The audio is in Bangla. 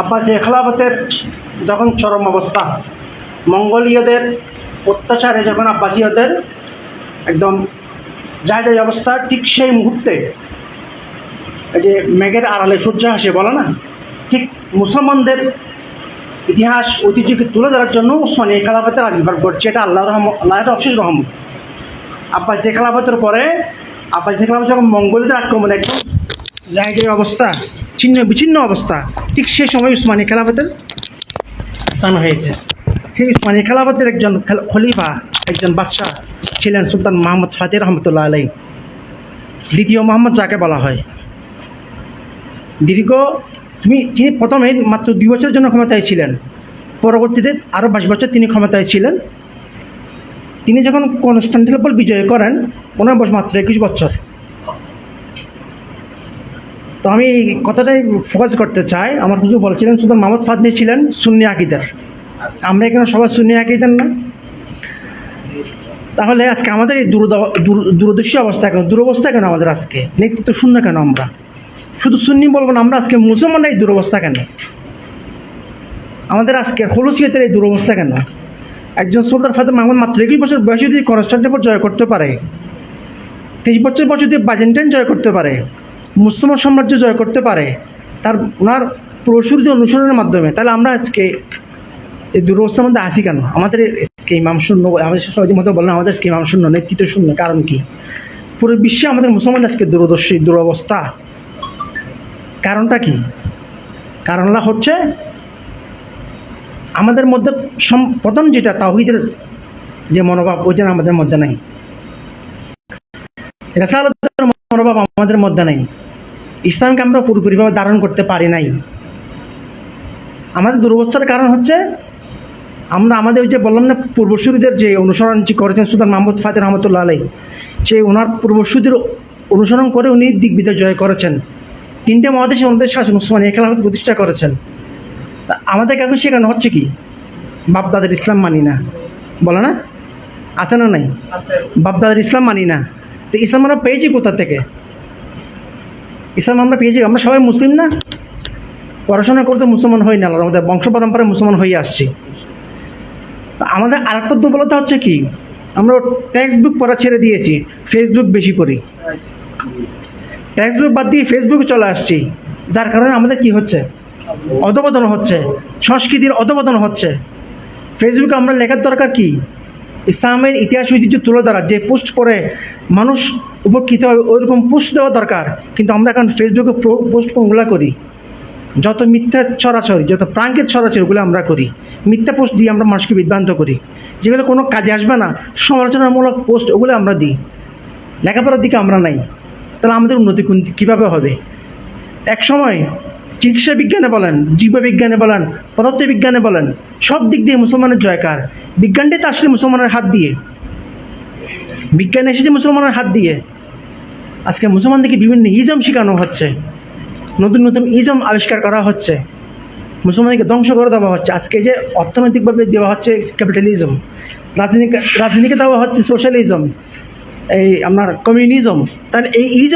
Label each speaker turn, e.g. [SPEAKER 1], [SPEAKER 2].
[SPEAKER 1] আব্বাসীয় খেলাফতের যখন চরম অবস্থা, মঙ্গোলীয়দের অত্যাচারে যখন আব্বাসীয়দের একদম যায় যায় অবস্থা, ঠিক সেই মুহূর্তে এই যে মেঘের আড়ালে সূর্য হাসে বলে না? ঠিক মুসলমানদের ইতিহাস, ঐতিহ্যকে তুলে ধরার জন্য উসমানী খেলাফতের আবির্ভাব ঘটছে। এটা আল্লাহ রহম আল্লাহ এটা অশেষ রহমত। আব্বাসী খেলাফতের পরে আব্বাসী খেলাফত যখন মঙ্গোলীদের আক্রমণে একদম জায়গায় অবস্থা ছিন্ন, বিচ্ছিন্ন অবস্থা। ঠিক সে সময় উসমানী খেলাফতের স্থান হয়েছে। সেই উসমানী খেলাফতের একজন খলিফা, একজন বাদশাহ ছিলেন সুলতান মোহাম্মদ ফাতিহ রহমতুল্লাহ আলাই দ্বিতীয় মোহাম্মদ যাকে বলা হয়। দীর্ঘ, তুমি তিনি প্রথমে মাত্র দুই বছরের জন্য ক্ষমতায় ছিলেন, পরবর্তীতে আরও বাইশ বছর তিনি ক্ষমতায় ছিলেন। তিনি যখন কনস্টান্টিনোপল বিজয় করেন ওনার বয়স মাত্র একুশ বছর। তো আমি এই কথাটাই ফোকাস করতে চাই। আমার হুজুর বলছিলেন সুলতান মোহাম্মদ ফাদনি ছিলেন সুন্নি আকিদার। আমরা এখানে সবাই সুন্নি আকিদার না। তাহলে আজকে আমাদের এই দূর দূরদর্শী অবস্থা কেন? দুরবস্থা কেন আমাদের আজকে? নেতৃত্ব শূন্য কেন আমরা? শুধু সুন্নি বলব না, আমরা আজকে মুসলমানরা এই দুরবস্থা কেন? আমাদের আজকে হলুসিয়তের এই দুরবস্থা কেন? একজন সুলতান ফাতে মাহমুদ মাত্র একুশ বছর বয়সে যদি কনস্টান্টিনোপল জয় করতে পারে তেইশ বছর বয়সে যদি বাজেন্টাইন জয় করতে পারে মুসলমান সাম্রাজ্য জয় করতে পারে, তার ওনার প্রসূর্তি অনুসরণের মাধ্যমে, তাহলে আমরা আজকে এই দুরবস্থার মধ্যে আছি কেন? আমাদের আজকে ইমাম শূন্য, আমাদের সবাই মতো বললেন, আমাদের আজকে ইমাম শূন্য, নেতৃত্ব শূন্য, কারণ কি? পুরো বিশ্বে আমাদের মুসলমান আজকে দূরদর্শী, দুরবস্থা। কারণটা কি? কারণটা হচ্ছে আমাদের মধ্যে প্রথম যেটা তাহিদের যে মনোভাব, ওইটা আমাদের মধ্যে নাই। রেসালতের মনোভাব আমাদের মধ্যে নাই। ইসলামকে আমরা পুরোপুরিভাবে ধারণ করতে পারি নাই। আমাদের দুরবস্থার কারণ হচ্ছে আমরা আমাদের ওই যে বললাম না পূর্বসূরিদের যে অনুসরণ যে করেছেন সুলতান মাহমুদ ফাতে রহমতুল্লাহ আলাই সে ওনার পূর্বসূরিদের অনুসরণ করে উনি দিগ্বিজয় জয় করেছেন। তিনটে মহাদেশে ওনাদের শাসন উসমানী খেলাফত প্রতিষ্ঠা করেছেন। তা আমাদেরকে এখন শেখানো হচ্ছে কি? বাপদাদের ইসলাম মানি না। বলে না? আছে না নাই? বাপদাদের ইসলাম মানি না। তো ইসলাম আমরা পেয়েছি কোথা থেকে? ইসলাম আমরা পেয়েছি, আমরা সবাই মুসলিম না? পড়াশোনা করতে মুসলমান হই না, আমাদের বংশ পরম্পরায় মুসলমান হয়ে আসছি। তা আমাদের আরেকটা দুর্বলতা হচ্ছে কি? আমরা টেক্সট বুক পড়া ছেড়ে দিয়েছি ফেসবুক বেশি করি। টেক্সট বুক বাদ দিয়ে ফেসবুকে চলে আসছি, যার কারণে আমাদের কি হচ্ছে? অধপতন হচ্ছে, সংস্কৃতির অধপতন হচ্ছে। ফেসবুকে আমরা লেখার দরকার কি? ইসলামের ইতিহাস ঐতিহ্য তুলে ধরা, যে পোস্ট করে মানুষ উপকৃত হবে, ওইরকম পোস্ট দেওয়া দরকার। কিন্তু আমরা এখন ফেসবুকে পোস্ট কোনগুলো করি? যত মিথ্যা ছড়াছড়ি যত প্রাঙ্কের ছড়াছড়ি ওগুলো আমরা করি। মিথ্যা পোস্ট দিয়ে আমরা মানুষকে বিভ্রান্ত করি। যেগুলো কোনো কাজে আসবে না, সমালোচনামূলক পোস্ট ওগুলো আমরা দিই। লেখাপড়ার দিকে আমরা নাই। তাহলে আমাদের উন্নতি কীভাবে হবে? এক সময় চিকিৎসা বিজ্ঞানে বলেন জীববিজ্ঞানে বলেন পদার্থবিজ্ঞানে বলেন, সব দিক দিয়ে মুসলমানের জয়কার। বিজ্ঞানটাই তো আসলে মুসলমানের হাত দিয়ে। বিজ্ঞান এসেছে মুসলমানের হাত দিয়ে। আজকে মুসলমানদেরকে বিভিন্ন ইজম শেখানো হচ্ছে। নতুন নতুন ইজম আবিষ্কার করা হচ্ছে। মুসলমানকে ধ্বংস করে দেওয়া হচ্ছে। আজকে যে অর্থনৈতিকভাবে দেওয়া হচ্ছে ক্যাপিটালিজম রাজনীতি রাজনীতিকে দেওয়া হচ্ছে সোশ্যালিজম এই আপনার কমিউনিজম তাহলে এই ইজম